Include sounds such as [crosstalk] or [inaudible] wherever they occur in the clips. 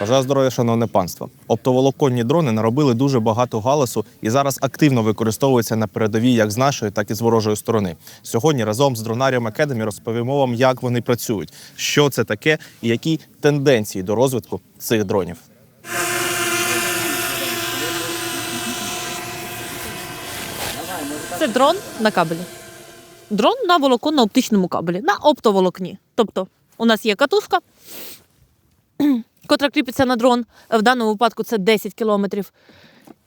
Бажаю здоров'я, шановне панство. Оптоволоконні дрони наробили дуже багато галасу і зараз активно використовуються на передовій як з нашої, так і з ворожої сторони. Сьогодні разом з Дронаріум Academy розповімо вам, як вони працюють, що це таке і які тенденції до розвитку цих дронів. Це дрон на кабелі. Дрон на волоконно-оптичному кабелі, на оптоволокні. Тобто, у нас є катушка, [clears throat] котра кріпиться на дрон. В даному випадку це 10 кілометрів.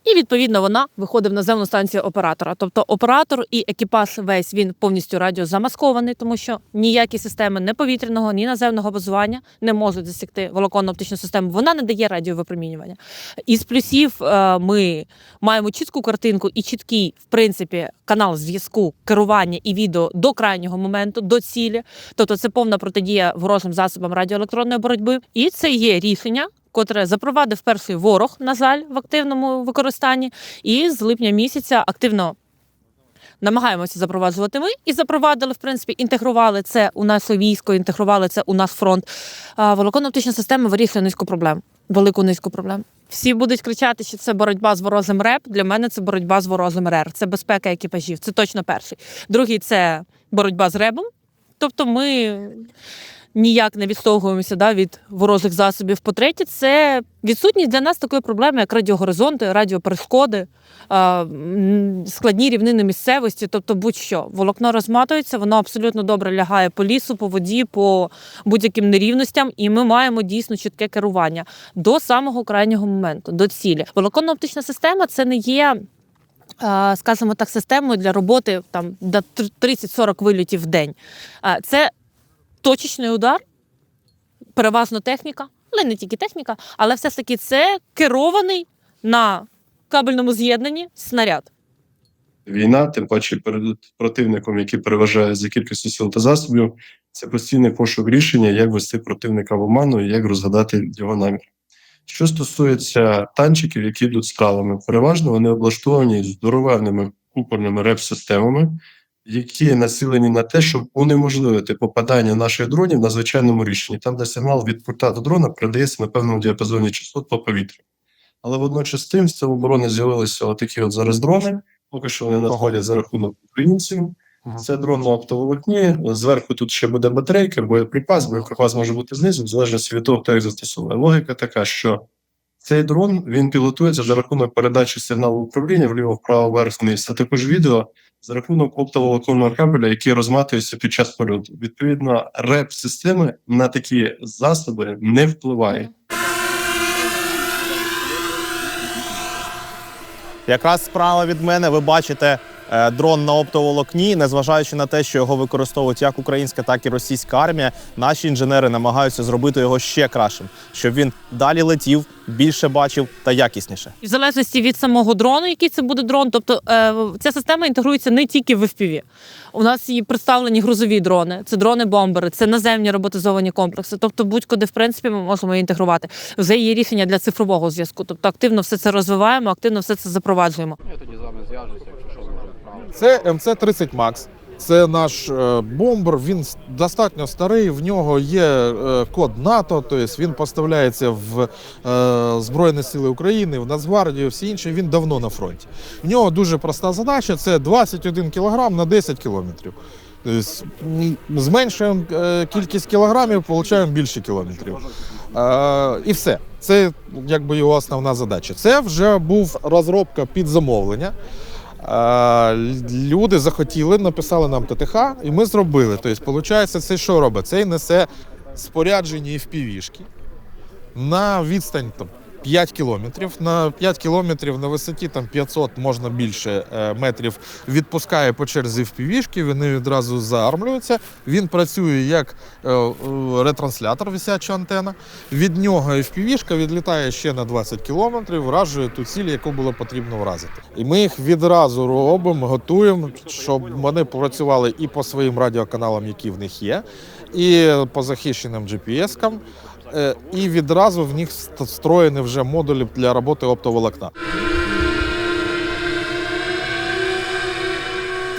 І відповідно вона виходить в наземну станцію оператора. Тобто оператор і екіпаж весь він повністю радіозамаскований, тому що ніякі системи ні повітряного, ні наземного базування не можуть засікти волоконно-оптичну систему. Вона не дає радіовипромінювання. Із плюсів е, ми маємо чітку картинку і чіткий, в принципі, канал зв'язку, керування і відео до крайнього моменту, до цілі. Тобто це повна протидія ворожим засобам радіоелектронної боротьби. І це є рішення. Котре запровадив перший ворог, на жаль, в активному використанні, і з липня місяця активно намагаємося запроваджувати ми і запровадили, в принципі, інтегрували це у наше військо, інтегрували це у наш фронт. Волоконно-оптична система вирішує низку проблем, велику низку проблем. Всі будуть кричати, що це боротьба з ворожим РЕП. Для мене це боротьба з ворожим РЕР. Це безпека екіпажів. Це точно перший. Другий це боротьба з РЕБом. Тобто ми ніяк не відштовхуємося да, від ворожих засобів. По-третє, це відсутність для нас такої проблеми, як радіогоризонти, радіоперешкоди, складні рівнини місцевості, тобто будь-що. Волокно розматується, воно абсолютно добре лягає по лісу, по воді, по будь-яким нерівностям, і ми маємо дійсно чітке керування до самого крайнього моменту, до цілі. Волоконно-оптична система це не є. Скажімо так, системою для роботи там до 30-40 вильотів в день. Це точечний удар, переважно техніка, але не тільки техніка, але все ж таки це керований на кабельному з'єднанні снаряд. війна, тим паче перед противником, який переважає за кількістю сил та засобів, це постійний пошук рішення, як вести противника в оману і як розгадати його намір. Що стосується танчиків, які йдуть скалами, переважно вони облаштовані здоровенними купольними реп-системами, які націлені на те, щоб унеможливити попадання наших дронів на звичайному рішенні, там, де сигнал від пульта до дрона передається на певному діапазоні частот по повітрю. Але водночас тим, з цього оборони з'явилися отакі от зараз дрони, Поки що вони надходять за рахунок українців. Це дрон на оптоволокні. Зверху тут ще буде батарейка, боєприпас, боєприпас може бути знизу, в залежності від того, хто їх застосовує. Логіка така, що цей дрон він пілотується за рахунок передачі сигналу управління вліво, вправо, вверх, вниз, а також відео за рахунок оптового кабеля, який розматується під час польоту. Відповідно, реп системи на такі засоби не впливає. Якраз справа від мене ви бачите дрон на оптоволокні, незважаючи на те, що його використовують як українська, так і російська армія. Наші інженери намагаються зробити його ще кращим, щоб він далі летів, більше бачив та якісніше. І в залежності від самого дрону, який це буде дрон, тобто е, ця система інтегрується не тільки в FPV. У нас є представлені грузові дрони, це дрони-бомбери, це наземні роботизовані комплекси. Тобто, будь-куди, в принципі, ми можемо інтегрувати. Вже є рішення для цифрового зв'язку. Тобто активно все це розвиваємо, активно все це запроваджуємо. Я тоді з вами зв'яжуся, якщо що може відправити. Це МЦ-30 Max. Це наш е, бомбер. Він достатньо старий. В нього є е, код НАТО, тобто він поставляється в е, Збройні Сили України, в Нацгвардію, всі інші. Він давно на фронті. В нього дуже проста задача: це 21 кг на 10 кілометрів. Зменшуємо кількість кілограмів, отримуємо більше кілометрів. І все. Це якби його основна задача. Це вже був розробка під замовлення. Люди захотіли, написали нам ТТХ, і ми зробили. Тобто, виходить, це що робить? Це несе споряджені і впівішки на відстань там, 5 кілометрів. На 5 кілометрів на висоті там 500, можна більше е, метрів, відпускає по черзі FPV-шки, вони відразу заармлюються. Він працює як е, е, ретранслятор, висяча антена. Від нього FPV-шка відлітає ще на 20 кілометрів, вражує ту ціль, яку було потрібно вразити. І ми їх відразу робимо, готуємо, щоб вони працювали і по своїм радіоканалам, які в них є, і по захищеним GPS-кам. Е, і відразу в них встроєні вже модулі для роботи оптоволокна.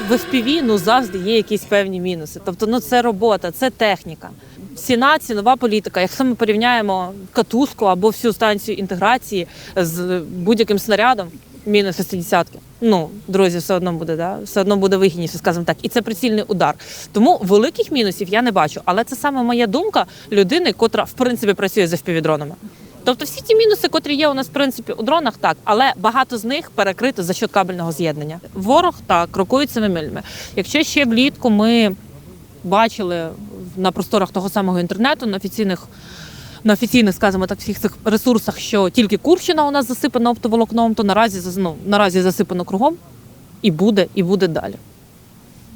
В FPV ну завжди є якісь певні мінуси. Тобто, ну це робота, це техніка. Ціна, цінова політика. Якщо ми порівняємо катушку або всю станцію інтеграції з будь-яким снарядом мінус 60 Ну, друзі, все одно буде, да? все одно буде вигідніше, скажімо так. І це прицільний удар. Тому великих мінусів я не бачу. Але це саме моя думка людини, котра в принципі працює за впівдронами. Тобто всі ті мінуси, котрі є у нас в принципі у дронах, так, але багато з них перекрито за счет кабельного з'єднання. Ворог так крокує цими милями. Якщо ще влітку ми бачили на просторах того самого інтернету на офіційних. На офіційних, скажімо так, всіх цих ресурсах, що тільки Курщина у нас засипана оптоволокном, то наразі ну, наразі засипано кругом і буде, і буде далі.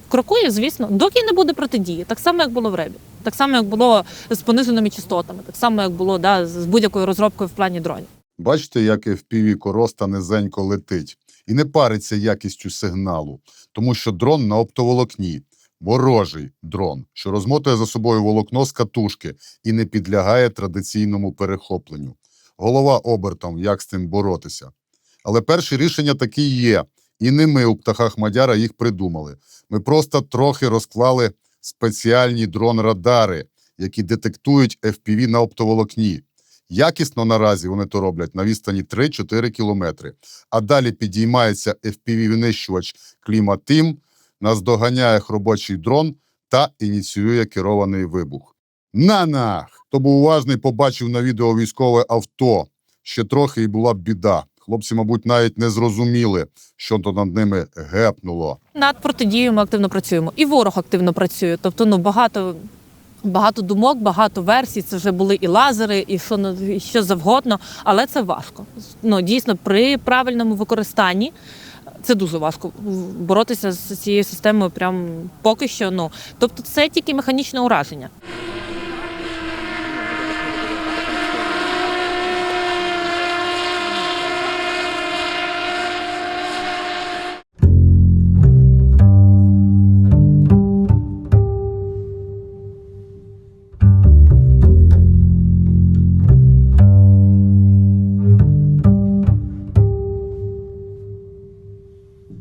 Крокує, звісно, доки не буде протидії, так само, як було в ребі, так само, як було з пониженими частотами, так само, як було да, з будь-якою розробкою в плані дронів. Бачите, як FPV короста низенько летить і не париться якістю сигналу, тому що дрон на оптоволокні, ворожий дрон, що розмотує за собою волокно з катушки і не підлягає традиційному перехопленню. Голова обертом, як з цим боротися. Але перші рішення такі є, і не ми у птахах Мадяра їх придумали. Ми просто трохи розклали спеціальні дрон-радари, які детектують FPV на оптоволокні. Якісно наразі вони то роблять на відстані 3-4 кілометри. А далі підіймається FPV-винищувач Кліматим, наздоганяє робочий дрон та ініціює керований вибух. На-на! Хто був уважний, побачив на відео військове авто. Ще трохи і була біда. Хлопці, мабуть, навіть не зрозуміли, що то над ними гепнуло. Над протидією ми активно працюємо. І ворог активно працює. Тобто, ну багато. Багато думок, багато версій. Це вже були і лазери, і що і що завгодно, але це важко. Ну дійсно, при правильному використанні це дуже важко боротися з цією системою. Прям поки що. Ну тобто, це тільки механічне ураження.